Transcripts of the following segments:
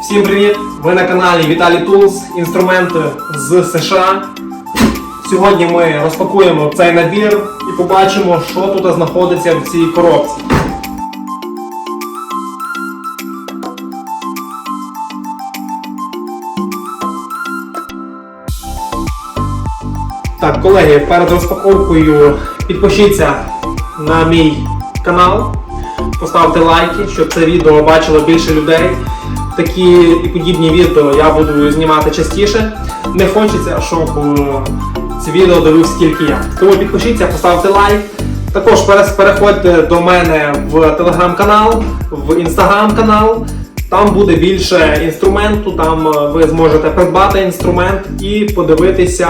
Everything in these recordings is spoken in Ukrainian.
Всім привіт! Ви на каналі Віталій Тулс, інструменти з США. Сьогодні ми розпакуємо цей набір і побачимо, що тут знаходиться в цій коробці. Так, колеги, перед розпаковкою підпишіться на мій канал, поставте лайки, щоб це відео бачило більше людей. Такі і подібні відео я буду знімати частіше. Не хочеться, щоб е, ці відео дивився тільки я. Тому підпишіться, поставте лайк. Також переходьте до мене в телеграм-канал, в інстаграм-канал. Там буде більше інструменту, там е, ви зможете придбати інструмент і подивитися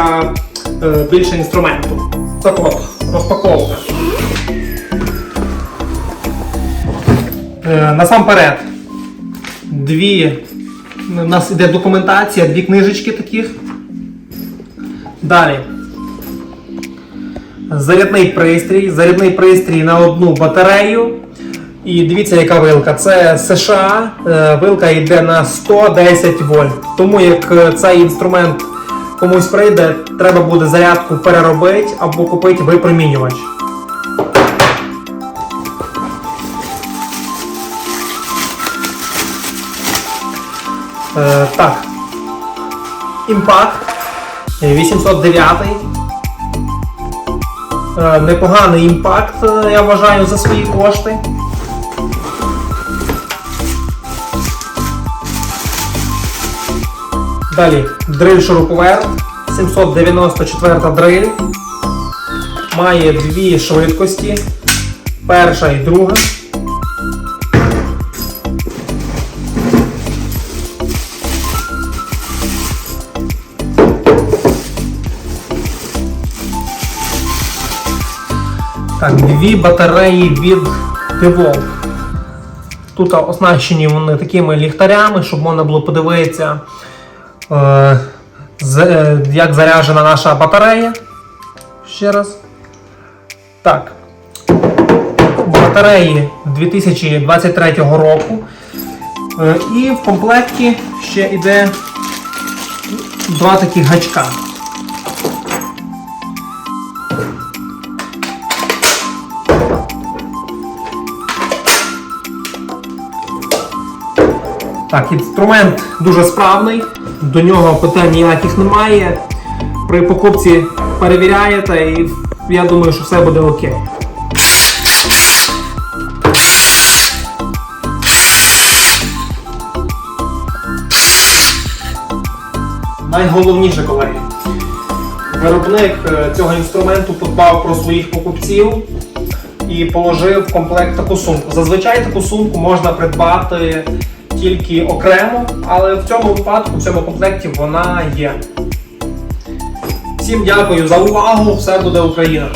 е, більше інструменту. Так от, розпаковка. Насамперед, дві. У нас іде документація, дві книжечки таких. Далі. Зарядний пристрій. Зарядний пристрій на одну батарею. І дивіться, яка вилка. Це США. Е, Вилка йде на 110 вольт. Тому як е, цей інструмент комусь прийде, треба буде зарядку переробити або купити випромінювач. Е, так. Імпакт 809. Е, непоганий імпакт, е, я вважаю, за свої кошти. Далі дриль шуруповерт 794 дриль. Має дві швидкості. Перша і друга. Так, дві батареї від DeWalt. Тут оснащені вони такими ліхтарями, щоб можна було подивитися, е, е, як заряджена наша батарея. Ще раз. Так. Батареї 2023 року. Е, і в комплекті ще йде два таких гачка. Так, інструмент дуже справний, до нього питань ніяких немає. При покупці перевіряєте і я думаю, що все буде окей. Найголовніше, колеги. Виробник е, цього інструменту подбав про своїх покупців і положив в комплект таку сумку. Зазвичай таку сумку можна придбати тільки окремо, але в цьому випадку, в цьому комплекті вона є. Всім дякую за увагу! Все буде Україна!